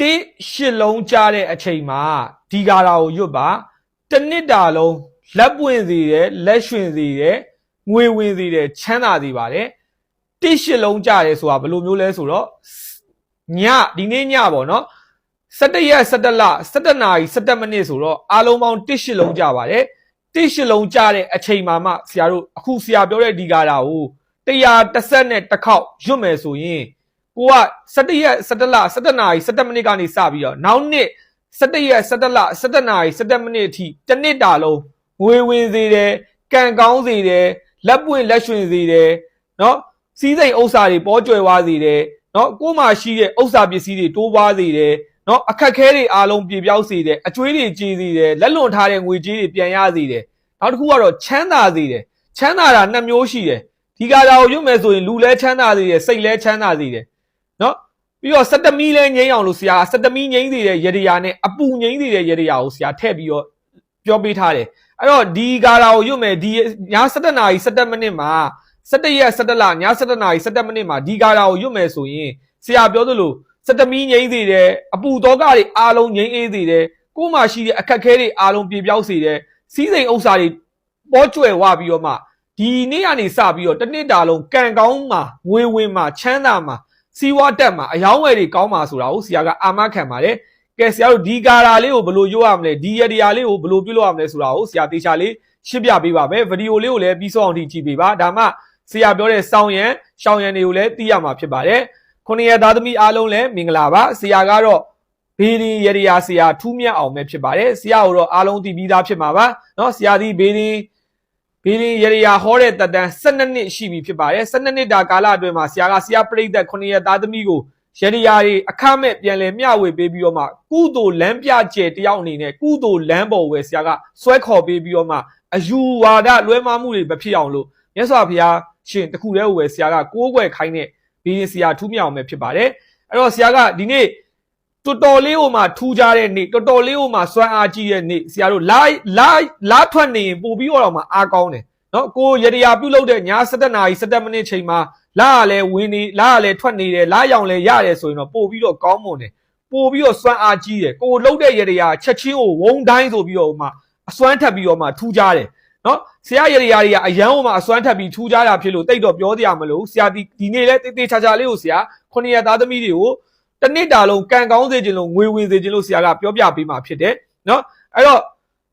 တိရှစ်လုံးကြားတဲ့အချိန်မှာဒီကာရာကိုရွတ်ပါတစ်နှစ်တာလုံးလက်ပွင့်စေတယ်လက်ရွှင်စေတယ်ငွေဝင်စေတယ်ချမ်းသာစေပါတယ်တိရှစ်လုံးကြားတယ်ဆိုတာဘယ်လိုမျိုးလဲဆိုတော့ညဒီနေ့ညပေါ့နော်17ရက်17လ17နာရီ17မိနစ်ဆိုတော့အားလုံးပေါင်းတိရှစ်လုံးကြားပါတယ်တိရှစ်လုံးကြားတဲ့အချိန်မှာမှဆရာတို့အခုဆရာပြောတဲ့ဒီကာရာကို130နဲ့တစ်ခေါက်ရွတ်မယ်ဆိုရင် ကိုက17ရက်17လ17နာရီ17မိနစ်ကနေစပြီးတော့နောက်နှစ်17ရက်17လ17နာရီ17မိနစ်အထိတစ်နှစ်တာလုံးငွေဝင်စေတယ်ကံကောင်းစေတယ်လက်ပွင့်လက်ရွှင်စေတယ်เนาะစီးစိမ်ဥစ္စာတွေပေါ်ကျွယ်ဝစေတယ်เนาะကို့မှာရှိတဲ့ဥစ္စာပစ္စည်းတွေတိုးပွားစေတယ်เนาะအခက်ခဲတွေအားလုံးပြေပြောက်စေတယ်အကျွေးတွေကြေးစေတယ်လက်လွန်ထားတဲ့ငွေကြေးတွေပြန်ရစေတယ်နောက်တစ်ခုကတော့ချမ်းသာစေတယ်ချမ်းသာတာနှစ်မျိုးရှိတယ်ဒီကရာကိုရွတ်မယ်ဆိုရင်လူလဲချမ်းသာစေတယ်စိတ်လဲချမ်းသာစေတယ် နော် ပြီးတော့စက်တမီလဲငိမ့်အောင်လို့ဆရာစက်တမီငိမ့်စီတဲ့ရေဒီယာနဲ့အပူငိမ့်စီတဲ့ရေဒီယာကိုဆရာထည့်ပြီးတော့ပြောပေးထားတယ်အဲ့တော့ဒီကာလာကိုရွတ်မယ်ဒီည7နာရီ7မိနစ်မှာ7ရက်7လည7နာရီ7မိနစ်မှာဒီကာလာကိုရွတ်မယ်ဆိုရင်ဆရာပြောသလိုစက်တမီငိမ့်စီတဲ့အပူတော့ကတွေအားလုံးငိမ့်အေးစီတယ်ကို့မှာရှိတဲ့အခက်ခဲတွေအားလုံးပြေပြောက်စေတယ်စီးစိမ်ဥစ္စာတွေပေါ်ကျွယ်ဝပြီးတော့မှဒီနေ့ကနေစပြီးတော့တစ်နှစ်တာလုံးကံကောင်းမှာငွေဝင်မှာချမ်းသာမှာ စီးဝါတက်မှာအယောင်းဝယ်တွေကောင်းမှာဆိုတာကိုဆရာကအာမခံပါတယ်ကဲဆရာတို့ဒီကာရာလေးကိုဘယ်လိုရွတ်ရမလဲဒီရဒီယာလေးကိုဘယ်လိုပြုလုပ်ရမလဲဆိုတာကိုဆရာတေချာလေးရှင်းပြပေးပါမယ်ဗီဒီယိုလေးကိုလည်းပြီးဆုံးအောင်ထိကြည့်ပေးပါဒါမှဆရာပြောတဲ့စောင်းရန်ရှောင်းရန်တွေကိုလည်းသိရမှာဖြစ်ပါတယ်ခုနှစ်ရက်သားသမီးအားလုံးလည်းမင်္ဂလာပါဆရာကတော့ဘေးရင်ရဒီယာဆရာထူးမြတ်အောင်ပဲဖြစ်ပါတယ်ဆရာကိုတော့အားလုံးသိပြီးသားဖြစ်မှာပါเนาะဆရာဒီဘေးရင် ဘီလင်ရရယာဟောတဲ့တက်တန်း12နှစ်ရှိပြီဖြစ်ပါတယ်12နှစ်တာကာလအတွင်းမှာဆရာကဆရာပြိသက်9ရက်သားသမီးကိုရရယာတွေအခမဲ့ပြန်လည်မျှဝေပေးပြီးတော့မှကုသိုလ်လမ်းပြကျဲတယောက်အနေနဲ့ကုသိုလ်လမ်းပေါ်ဝယ်ဆရာကဆွဲခေါ်ပေးပြီးတော့မှအယူဝါဒလွဲမှားမှုတွေမဖြစ်အောင်လို့မြတ်စွာဘုရားရှင်တခုတည်းဝယ်ဆရာကကိုးကွယ်ခိုင်းတဲ့ဘီလင်ဆရာထူးမြောင်ပဲဖြစ်ပါတယ်အဲ့တော့ဆရာကဒီနေ့ တော်တော်လေးဟိုမှာထူးကြတဲ့နေ့တော်တော်လေးဟိုမှာစွမ်းအားကြီးတဲ့နေ့ဆရာတို့လာလာလာထွက်နေရင်ပို့ပြီးတော့မှအားကောင်းတယ်နော်ကိုရရပြုတ်လို့တဲ့ည7နာရီ7မိနစ်ချိန်မှာလာရလဲဝင်နေလာရလဲထွက်နေတယ်လာရောင်လဲရတယ်ဆိုရင်တော့ပို့ပြီးတော့ကောင်းမွန်တယ်ပို့ပြီးတော့စွမ်းအားကြီးတယ်ကိုလှုပ်တဲ့ရရချက်ချင်းကိုဝုံတိုင်းဆိုပြီးတော့မှအစွမ်းထပ်ပြီးတော့မှထူးကြတယ်နော်ဆရာရရတွေကအရန်ဟိုမှာအစွမ်းထပ်ပြီးထူးကြတာဖြစ်လို့တိတ်တော့ပြောစရာမလိုဆရာဒီဒီနေ့လဲတေးသေးချာချာလေးကိုဆရာခုနှစ်ရသားသမီးတွေကို တစ်နှစ်တာလုံးကံကောင်းစေခြင်းလို့ငွေဝင်စေခြင်းလို့ဆရာကပြောပြပေးမှာဖြစ်တယ်နော်အဲ့တော့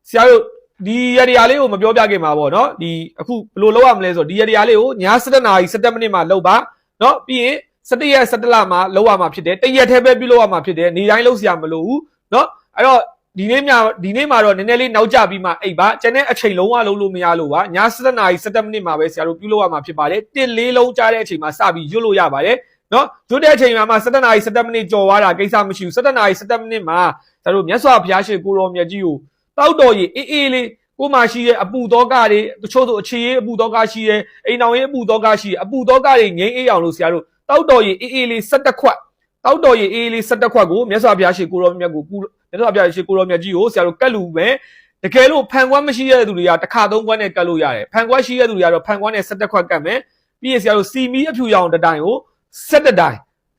ဆရာတို့ဒီရဒီယာလေးကိုမပြောပြခင်မှာပေါ့နော်ဒီအခုဘယ်လိုလုပ်ရမလဲဆိုတော့ဒီရဒီယာလေးကိုည7နာရီ7မိနစ်မှာလုပ်ပါနော်ပြီးရင်17ရက်17လမှာလုပ်ရမှာဖြစ်တယ်တရက်တည်းပဲပြုလုပ်ရမှာဖြစ်တယ်နေတိုင်းလုပ်စရာမလိုဘူးနော်အဲ့တော့ဒီနေ့ညဒီနေ့မှာတော့နည်းနည်းလေးနောက်ကျပြီးမှအိပ်ပါကျန်တဲ့အချိန်လုံးဝလုံးလို့မရလို့ပါည7နာရီ7မိနစ်မှာပဲဆရာတို့ပြုလုပ်ရမှာဖြစ်ပါတယ်တစ်လေးလုံးကြားတဲ့အချိန်မှာစပြီးရွတ်လို့ရပါတယ် နော်ရွတ်တဲ့အချိန်မှာမှ7နာရီ7မိနစ်ကြော်သွားတာကိစ္စမရှိဘူး7နာရီ7မိနစ်မှာဆရာတို့မြတ်စွာဘုရားရှင်ကိုရောမြတ်ကြီးကိုတောက်တော်ကြီးအေးအေးလေးကိုမှရှိတဲ့အပူသောကတွေတချို့ဆိုအခြေရေးအပူသောကရှိတယ်အိမ်အောင်ရေးအပူသောကရှိတယ်အပူသောကတွေငိမ့်အေးအောင်လို့ဆရာတို့တောက်တော်ရေးအေးအေးလေး17ခွက်တောက်တော်ရေးအေးအေးလေး17ခွက်ကိုမြတ်စွာဘုရားရှင်ကိုရောမြတ်ကိုကုမြတ်စွာဘုရားရှင်ကိုရောမြတ်ကြီးကိုဆရာတို့ကတ်လူမယ်တကယ်လို့ဖန်ကွက်မရှိတဲ့သူတွေကတစ်ခါသုံးခွက်နဲ့ကတ်လို့ရတယ်ဖန်ကွက်ရှိတဲ့သူတွေကတော့ဖန်ကွက်နဲ့17ခွက်ကတ်မယ်ပြီးရင်ဆရာတို့စီမီအဖြူရောင်တစ်တိုင်ကို 17တိုင်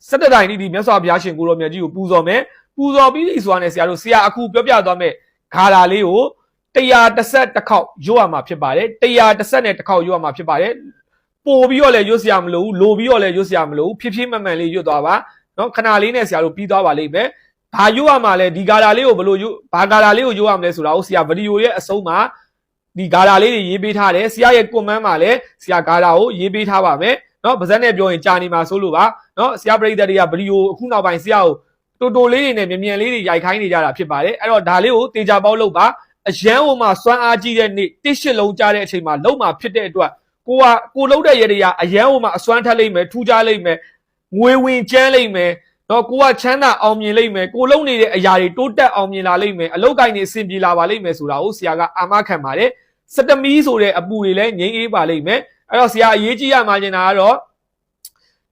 17တိုင်ဒီဒီမြတ်စွာဘုရားရှင်ကိုရောမြတ်ကြီးကိုပူဇော်မယ်ပူဇော်ပြီးပြီဆိုတာနဲ့ဆရာတို့ဆရာအခုပြောပြသွားမယ်ဂါလာလေးကို130တစ်ခေါက်ရွတ်ရမှာဖြစ်ပါတယ်130နဲ့တစ်ခေါက်ရွတ်ရမှာဖြစ်ပါတယ်ပို့ပြီးတော့လည်းရွတ်စရာမလိုဘူးလိုပြီးတော့လည်းရွတ်စရာမလိုဘူးဖြည်းဖြည်းမှန်မှန်လေးရွတ်သွားပါနော်ခဏလေးနဲ့ဆရာတို့ပြီးသွားပါလိမ့်မယ်ဘာရွတ်ရမှာလဲဒီဂါလာလေးကိုဘယ်လိုရွတ်ဘာဂါလာလေးကိုရွတ်ရမလဲဆိုတာကိုဆရာဗီဒီယိုရဲ့အဆုံးမှာဒီဂါလာလေးတွေရေးပေးထားတယ်ဆရာရဲ့ကွန်မန့်မှာလည်းဆရာဂါလာကိုရေးပေးထားပါမယ် နော်ပါဇက်နဲ့ပြောရင်ကြာနေမှာဆိုလို့ပါနော်ဆရာပရိသတ်တွေကဗီဒီယိုအခုနောက်ပိုင်းဆရာကိုတိုတိုလေးတွေနဲ့မြန်မြန်လေးတွေရိုက်ခိုင်းနေကြတာဖြစ်ပါတယ်အဲ့တော့ဒါလေးကိုတေချာပေါက်လုပ်ပါအရန်ဟိုမှာစွမ်းအားကြီးတဲ့နေ့တစ်ရှစ်လုံးကြားတဲ့အချိန်မှာလုံးမှာဖြစ်တဲ့အတွက်ကိုကကိုလုံးတဲ့ရရအရန်ဟိုမှာအစွမ်းထက်လိမ့်မယ်ထူးခြားလိမ့်မယ်ငွေဝင်ကျန်းလိမ့်မယ်တော့ကိုကချမ်းသာအောင်မြင်လိမ့်မယ်ကိုလုံးနေတဲ့အရာတွေတိုးတက်အောင်မြင်လာလိမ့်မယ်အလောက်ကိုင်းနေအဆင်ပြေလာပါလိမ့်မယ်ဆိုတာကိုဆရာကအာမခံပါတယ်စတမီးဆိုတဲ့အပူတွေလည်းငိမ့်အေးပါလိမ့်မယ် အဲ့တော့ဆရာအရေးကြီးရမှာကျင်တာကတော့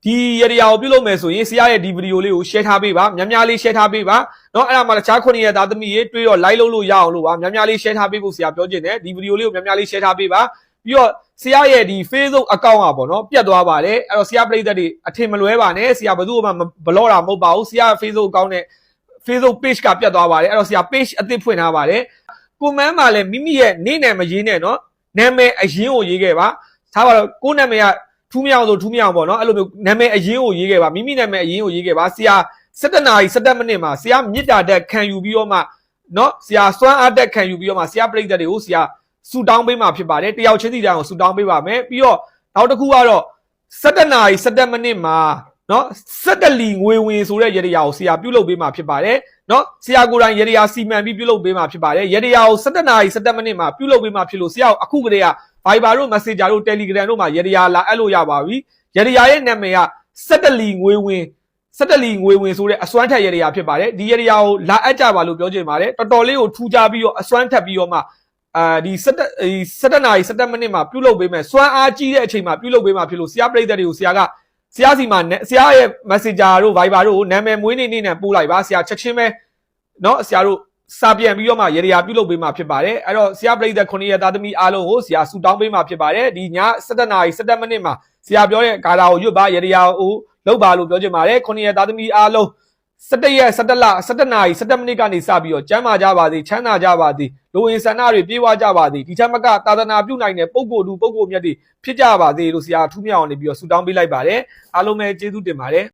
ဒီရရကိုပြုလုပ်မယ်ဆိုရင်ဆရာရဲ့ဒီဗီဒီယိုလေးကို share ထားပေးပါများများလေး share ထားပေးပါเนาะအဲ့ဒါမှတခြားခုနှစ်ရက်သားသမီးတွေတွေးတော့ like လုပ်လို့ရအောင်လို့ပါများများလေး share ထားပေးဖို့ဆရာပြောချင်တယ်ဒီဗီဒီယိုလေးကိုများများလေး share ထားပေးပါပြီးတော့ဆရာရဲ့ဒီ Facebook account อ่ะပေါ့เนาะပြတ်သွားပါတယ်အဲ့တော့ဆရာပရိသတ်တွေအထင်မလွဲပါနဲ့ဆရာဘယ်သူမှဘလော့တာမဟုတ်ပါဘူးဆရာ Facebook account နဲ့ Facebook page ကပြတ်သွားပါတယ်အဲ့တော့ဆရာ page အသစ်ဖွင့်ထားပါတယ်ကိုမန်းမှာလည်းမိမိရဲ့နေ့နယ်မရေးနဲ့နော်နာမည်အရင်ကိုရေးခဲ့ပါ ထားပါတော့ကိုယ့်နာမည်ကထူးမြောင်ဆိုထူးမြောင်ပေါ့နော်အဲ့လိုမျိုးနာမည်အရင်ကိုရေးခဲ့ပါမိမိနာမည်အရင်ကိုရေးခဲ့ပါဆရာ17နာရီ17မိနစ်မှာဆရာမြစ်တာတက်ခံယူပြီးတော့မှနော်ဆရာစွမ်းအားတက်ခံယူပြီးတော့မှဆရာပြိတ္တတွေကိုဆရာဆူတောင်းပေးမှာဖြစ်ပါတယ်တယောက်ချင်းစီတိုင်းကိုဆူတောင်းပေးပါမယ်ပြီးတော့နောက်တစ်ခုကတော့17နာရီ17မိနစ်မှာနော်17လီငွေဝင်ဆိုတဲ့ရေတရာကိုဆရာပြုလုပ်ပေးမှာဖြစ်ပါတယ်နော်ဆရာကိုယ်တိုင်ရေတရာစီမံပြီးပြုလုပ်ပေးမှာဖြစ်ပါတယ်ရေတရာကို17နာရီ17မိနစ်မှာပြုလုပ်ပေးမှာဖြစ်လို့ဆရာကိုအခုကတည်းက Viber တို့ Messenger တို့ Telegram တို့မှာရေတရာလာအပ်လို့ရပါပြီရေတရာရဲ့နာမည်က17လီငွေဝင်17လီငွေဝင်ဆိုတဲ့အစွမ်းထက်ရေတရာဖြစ်ပါတယ်ဒီရေတရာကိုလာအပ်ကြပါလို့ပြောချင်ပါတယ်တော်တော်လေးကိုထူးခြားပြီးတော့အစွမ်းထက်ပြီးတော့မှ အာဒီ17ဒီ17နာရီ17မိနစ်မှာပြုလုပ်ပေးမယ်စွမ်းအားကြီးတဲ့အချိန်မှာပြုလုပ်ပေးမှာဖြစ်လို့ဆရာပြိတ္တတွေကိုဆရာကဆရာစီမှာနဲ့ဆရာရဲ့ Messenger တို့ Viber တို့ကိုနာမည်မွေးနေ့နေ့နဲ့ပို့လိုက်ပါဆရာချက်ချင်းပဲเนาะဆရာတို့ စာပြန်ပြီးတော့မှရေရာပြုလုပ်ပေးမှာဖြစ်ပါတယ်အဲ့တော့ဆရာပြိတ္တ9ရက်သားသမီးအားလုံးကိုဆရာဆူတောင်းပေးမှာဖြစ်ပါတယ်ဒီည17နာရီ17မိနစ်မှာဆရာပြောတဲ့ဂါထာကိုရွတ်ပါရေရာကိုလုပ်ပါလို့ပြောချင်ပါတယ်9ရက်သားသမီးအားလုံး17ရက်17လ17နာရီ17မိနစ်ကနေစပြီးတော့ကျမ်းမာကြပါစေချမ်းသာကြပါစေလူဝင်ဆန္ဒတွေပြေဝကြပါစေဒီချက်မကသာသနာပြုနိုင်တဲ့ပုံကိုယ်သူပုံကိုယ်မြတ်တွေဖြစ်ကြပါစေလို့ဆရာထူးမြောက်အောင်နေပြီးတော့ဆုတောင်းပေးလိုက်ပါတယ်အားလုံးပဲကျေးဇူးတင်ပါတယ်